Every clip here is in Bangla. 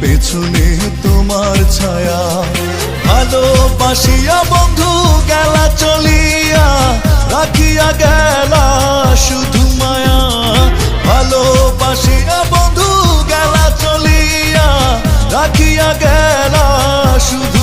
পেছনে তোমার ছায়া। ভালোবাসিয়া বন্ধু, গেলা চলিয়া রাখিয়া গেলা শুধু মায়া। ভালোবাসিয়া বন্ধু, গেলা চলিয়া রাখিয়া গেলা শুধু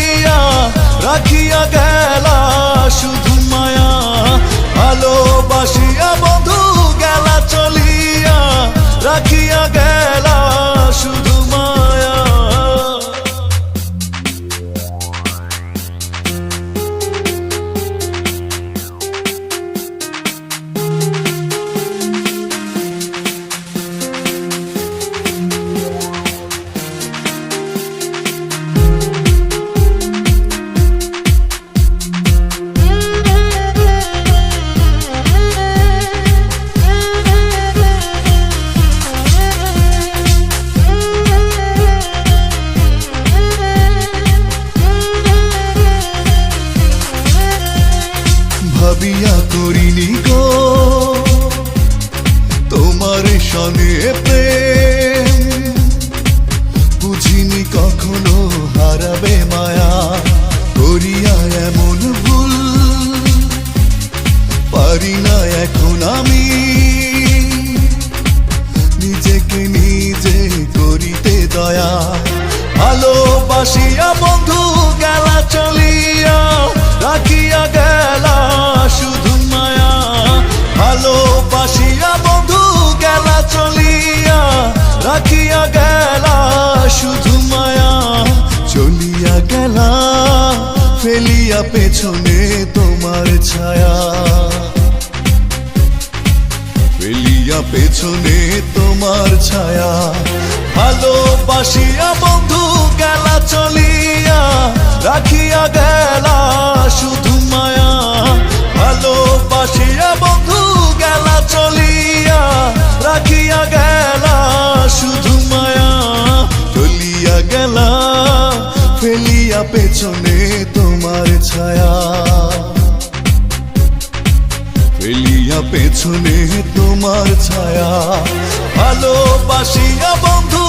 রাখিয়া গেলা শুধু করিনি গো, তোমার সনে বুঝিনি কখনো হারাবে মায়া, করিয়া এমন ভুল। পারি না এখন আমি, নিজেকে নিজে করিতে দয়া। ভালোবাসিয়া বন্ধু শুধু মায়া চলিয়া গেলা, ফেলিয়া পেছনে তোমার ছায়া। ফেলিয়া পেছনে তোমার ছায়া। ভালোবাসিয়া বন্ধু, গেলা চলিয়া পেছনে তোমার ছায়া। ভালোবাসিয়া বন্ধু